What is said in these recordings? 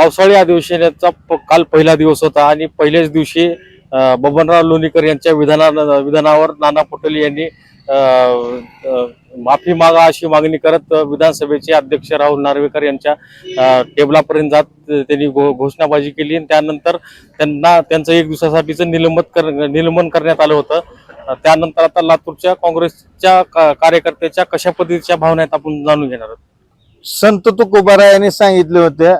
पावसाळी अधिवेशनाचा प- काल पहिला दिवस होता आणि पहिल्याच दिवशी बबनराव लोणीकर यांच्या विधाना विधानावर नाना पटोले यांनी माफी मागा अशी मागणी करत विधानसभेचे अध्यक्ष राहुल नार्वेकर यांच्या टेबलापर्यंत जात त्यांनी घो- घोषणाबाजी केली आणि त्यानंतर त्यांना त्यांचं एक दिवसासाठीचं निलंबन कर निलंबन करण्यात आलं होतं. त्यानंतर आता लातूरच्या काँग्रेसच्या का- कार्यकर्त्याच्या कशा पद्धतीच्या भावना आहेत आपण जाणून घेणार आहोत. संत तुकोबारा यांनी सांगितले होते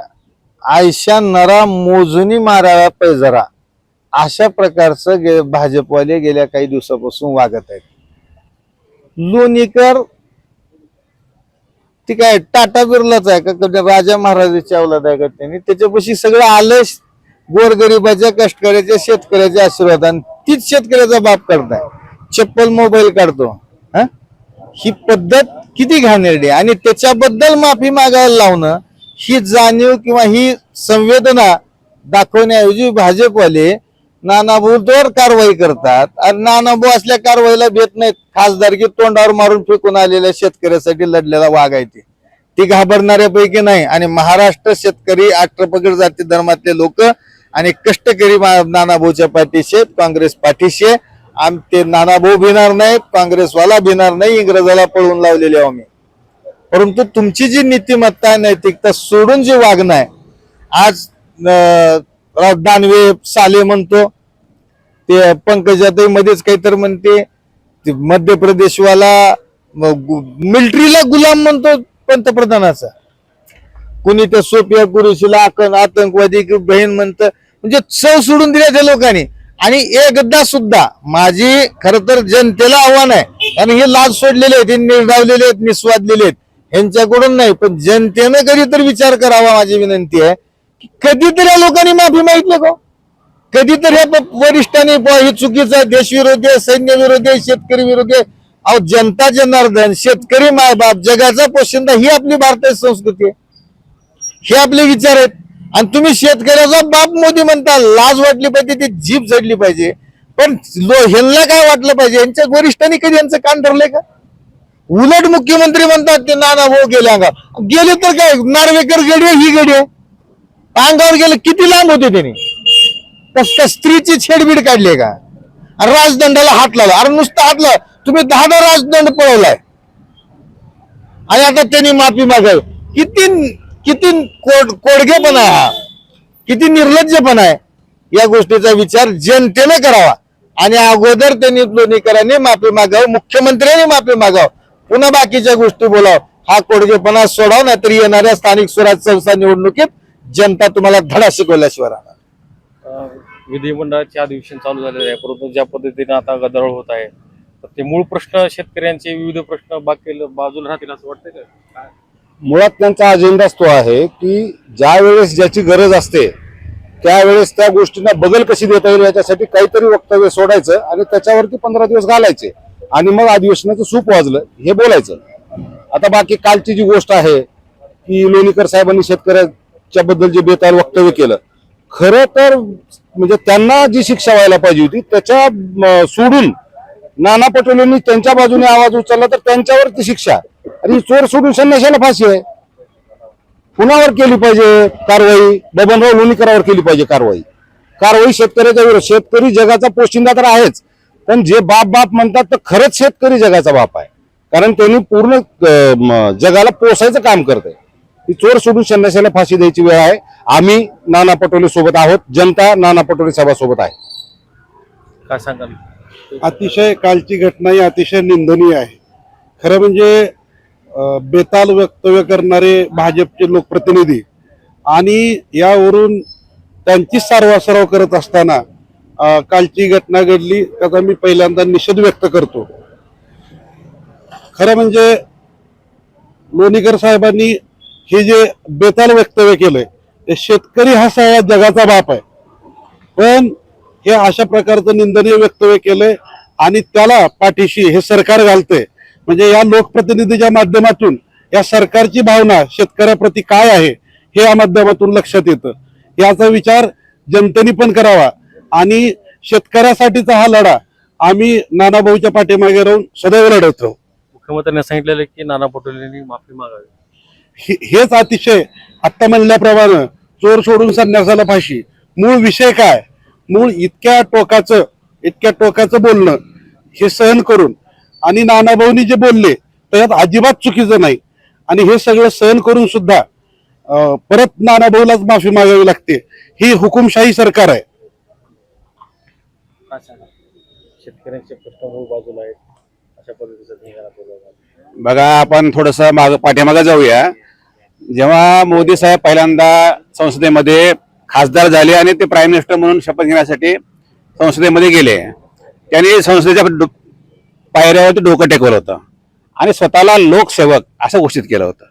आयशा नरा मोजूनी माराव्या पैजरा अशा प्रकारचं गे भाजपवाले गेल्या काही दिवसापासून वागत आहेत. लोणीकर ती काय टाटा बिर्लाच आहे का? कधी राजा महाराजाची अवलाद आहे का त्यांनी? त्याच्यापाशी सगळं आलं गोरगरिबाच्या कष्टकऱ्याच्या शेतकऱ्याच्या आशीर्वादान तीच शेतकऱ्याचा बाप करताय. चप्पल मोबाईल काढतो. हा? ही पद्धत किती घाणेरडी आहे. आणि त्याच्याबद्दल माफी मागायला लावणं ही जाणीव किंवा ही संवेदना दाखवण्याऐवजी भाजपवाले नानाभाऊवर कारवाई करतात. आणि नानाभाऊ असल्या कारवाईला भेट नाहीत. खासदारकी तोंडावर मारून फेकून आलेल्या शेतकऱ्यासाठी लढलेला वाघ आहे ते. ती घाबरणाऱ्यापैकी नाही. आणि महाराष्ट्र शेतकरी अष्टपगड जाती धर्मातले लोक आणि कष्टकरी मा- नानाभाऊच्या पाठीशी काँग्रेस पाठीशी आम ते नानाभाऊ भिणार नाहीत काँग्रेसवाला भिणार नाही. इंग्रजाला पळवून लावलेले आहो परंतु तुमची जी नीतिमत्ता आहे, नैतिकता सोडून जे वागणं आहे आज दानवे साले म्हणतो ते पंकजाताई मध्येच काहीतरी म्हणते ते मध्य प्रदेशवाला मिलिटरीला गुलाम म्हणतो पंतप्रधानाचा. कुणी त्या सोपिया गुरुशीला आकन आतंकवादी की बहीण म्हणतं म्हणजे चव सोडून दिल्या त्या लोकांनी. आणि एकदा सुद्धा माझी खर तर जनतेला आव्हान आहे. आणि हे लाज सोडलेले आहेत हे निर्डावलेले आहेत निस्वादलेले आहेत. ह्यांच्याकडून नाही पण जनतेनं कधी तर विचार करावा माझी विनंती आहे की कधीतरी या लोकांनी माफी मागितली का हो? कधीतरी या वरिष्ठांनी हे चुकीचं आहे देशविरोधी आहे सैन्य विरोधी आहे शेतकरी विरोधी आहे. अहो जनता जनार्दन शेतकरी मायबाप जगाचा पोशिंदा ही आपली भारतीय संस्कृती आहे. हे आपले विचार आहेत. आणि तुम्ही शेतकऱ्याचा बाप मोदी म्हणता लाज वाटली पाहिजे ती जीभ झडली पाहिजे. पण लो- ह्यांना काय वाटलं पाहिजे? यांच्या वरिष्ठांनी कधी यांचं कान धरलंय का? उलट मुख्यमंत्री म्हणतात ते नाना भाऊ गेले अंगावर. गेले तर काय? नार्वेकर गडी आहे, ही गडी आहे. अंगावर गेले किती लांब होते त्यांनी? कस का स्त्रीची छेडबीड काढली का? अरे राजदंडाला हात लावला. अरे नुसतं हात लाव. तुम्ही दहा दहा राजदंड पळवलाय. आणि आता त्यांनी माफी मागावी. किती किती कोड कोडगेपणा आहे हा. किती निर्लज्जपणा आहे. या गोष्टीचा विचार जनतेने करावा. आणि अगोदर त्यांनी लोणीकरांनी माफी मागावं मुख्यमंत्र्यांनी माफी मागावं. पुन्हा बाकीच्या गोष्टी बोलावं. हा कोडगेपणा सोडाव नाहीतर येणाऱ्या स्थानिक स्वराज संस्था निवडणुकीत जनता तुम्हाला धडा शिकवल्याशिवाय राहणार. विधिमंडळाचे अधिवेशन चालू झालेले आहे. परंतु ज्या पद्धतीने आता गदारोळ होत आहे तर ते मूळ प्रश्न शेतकऱ्यांचे विविध प्रश्न बाकी बाजूला राहतील असं वाटतंय का? मुळात त्यांचा अजेंडाच तो आहे की ज्या वेळेस ज्याची गरज असते त्यावेळेस त्या गोष्टींना बदल कशी देता येईल याच्यासाठी काहीतरी वक्तव्य सोडायचं आणि त्याच्यावरती पंधरा दिवस घालायचे. आणि मग अधिवेशनाचं सूप वाजलं. हे बोलायचं. आता बाकी कालची जी गोष्ट आहे की लोणीकर साहेबांनी शेतकऱ्याच्या बद्दल जे बेताल वक्तव्य केलं खरं तर म्हणजे त्यांना जी शिक्षा व्हायला पाहिजे होती त्याच्या सोडून नाना पटोलेंनी त्यांच्या बाजूने आवाज उचलला तर त्यांच्यावरती शिक्षा. आणि चोर सोडून संन्याशाला फाशी आहे. कुणावर केली पाहिजे कारवाई? बबनराव लोणीकरावर केली पाहिजे कारवाई. कारवाई शेतकऱ्याच्या विरोध शेतकरी जगाचा पोशिंदा तर आहेच. पण जे बाप बाप म्हणतात तर खरंच शेतकरी जगाचा बाप आहे. कारण त्यांनी पूर्ण जगाला पोसायचं काम करते ती चोर सोडून संन्याशाला फाशी द्यायची वेळ आहे. आम्ही नाना पटोले सोबत आहोत. जनता नाना पटोले साहेबा सोबत आहे. काय सांगाल? अतिशय कालची घटना ही अतिशय निंदनीय आहे. खरं म्हणजे बेताल वक्तव्य करणारे भाजपचे लोकप्रतिनिधी आणि यावरून त्यांची सारवासारव करत असताना कालची घटना घडली त्याचा मी पहिल्यांदा निषेध व्यक्त करतो. खरं म्हणजे लोणीकर साहेबांनी हे जे बेताल वक्तव्य केलंय ते शेतकरी हा सगळ्या जगाचा बाप आहे. पण हे अशा प्रकारचं निंदनीय वक्तव्य केलंय आणि त्याला पाठीशी हे सरकार घालतंय. म्हणजे या लोकप्रतिनिधीच्या माध्यमातून या सरकारची भावना शेतकऱ्याप्रती काय आहे हे या माध्यमातून लक्षात येतं. याचा विचार जनतेने पण करावा. आणि शेतकऱ्यासाठीचा हा लढा आम्ही नानाभाऊच्या पाठीमागे राहून सदैव लढत राहू मुख्यमंत्र्यांनी सांगितलेलं की नाना पटोलेंनी माफी मागावी. हेच अतिशय आत्ता म्हणल्याप्रमाणे चोर सोडून संन्यासाला फाशी. मूळ विषय काय? मूळ इतक्या टोकाचं इतक्या टोकाचं बोलणं हे सहन करून. आणि नानाभाऊनी जे बोलले त्याच्यात अजिबात चुकीचं नाही. आणि हे सगळं सहन करून सुद्धा परत नानाभाऊलाच माफी मागावी लागते. ही हुकुमशाही सरकार आहे. शेतकऱ्यांचे प्रश्न मूळ बाजूला आहेत. अशा पद्धतीचा बघा. आपण थोडस माग पाठीमागे जाऊया. जेव्हा मोदी साहेब पहिल्यांदा संसदेमध्ये खासदार झाले आणि ते प्राईम मिनिस्टर म्हणून शपथ घेण्यासाठी संसदेमध्ये गेले त्यांनी संसदेच्या पायऱ्यावरती डोकं टेकवलं होतं आणि स्वतःला लोकसेवक असं घोषित केलं होतं.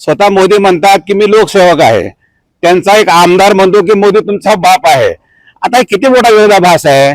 स्वतः मोदी म्हणतात की मी लोकसेवक आहे. त्यांचा एक आमदार म्हणतो की मोदी तुमचा बाप आहे. आता हे किती मोठा विरोधाभास आहे?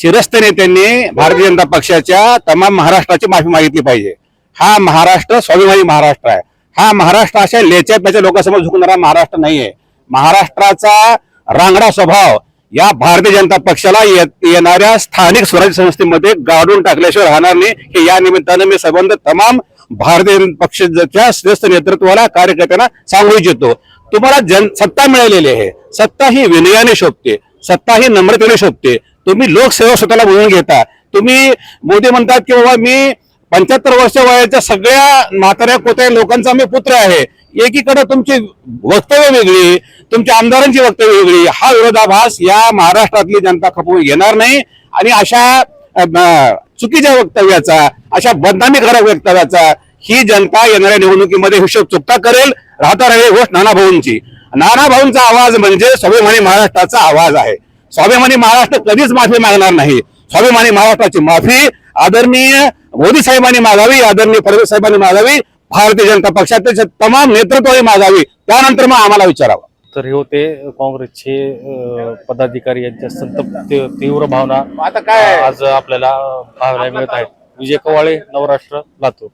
शिरस्त नेत्यांनी भारतीय जनता पक्षाच्या तमाम महाराष्ट्राची माफी मागितली पाहिजे. हा महाराष्ट्र स्वाभिमानी महाराष्ट्र आहे. हा महाराष्ट्र अशा लेच्या पेच्या लोकांसमोर झुकणारा महाराष्ट्र नाहीये. महाराष्ट्राचा रांगडा स्वभाव या भारतीय जनता पक्षाला येणाऱ्या स्थानिक स्वराज्य संस्थेमध्ये गाडून टाकल्याशिवाय राहणार नाही. हे या निमित्तानं मी संबंध तमाम भारतीय पक्षाच्या श्रेष्ठ नेतृत्वाला कार्यकर्त्यांना सांगू इच्छितो तुम्हाला जन सत्ता मिळालेली आहे. सत्ता ही विनयाने शोभते. सत्ता ही नम्रतेने शोभते. तुम्ही लोकसेवा स्वतःला बोलून घेता. तुम्ही मोदी म्हणतात की बाबा मी पंच्याहत्तर वर्ष वयाच्या सगळ्या म्हाताऱ्या कोत्या लोकांचा मी पुत्र आहे. एकीकडे तुमची वक्तव्य वेगळी तुमच्या आमदारांची वक्तव्य वेगळी. हा विरोधाभास या महाराष्ट्रातली जनता खपवून घेणार नाही. आणि अशा चुकीच्या वक्तव्याचा अशा बदनामीकारक वक्तव्याचा ही जनता येणाऱ्या निवडणुकीमध्ये हिशोब चुकता करेल राहता राहील गोष्ट नाना भाऊंची. नाना भाऊंचा आवाज म्हणजे स्वाभिमानी महाराष्ट्राचा आवाज आहे. स्वाभिमानी महाराष्ट्र कधीच माफी मागणार नाही. स्वाभिमानी महाराष्ट्राची माफी आदरणीय मोदी साहेबांनी मागावी आदरणीय फडणवीस साहेबांनी मागावी भारतीय जनता पक्षाचे तमाम नेतृत्वाने मागावी त्यानंतर मग आम्हाला विचारावं. तर हे होते काँग्रेसचे पदाधिकारी यांच्या संतप्त तीव्र भावना आता काय आज आपल्याला पाहायला मिळत आहेत. विजय कवाळे नवराष्ट्र लातूर.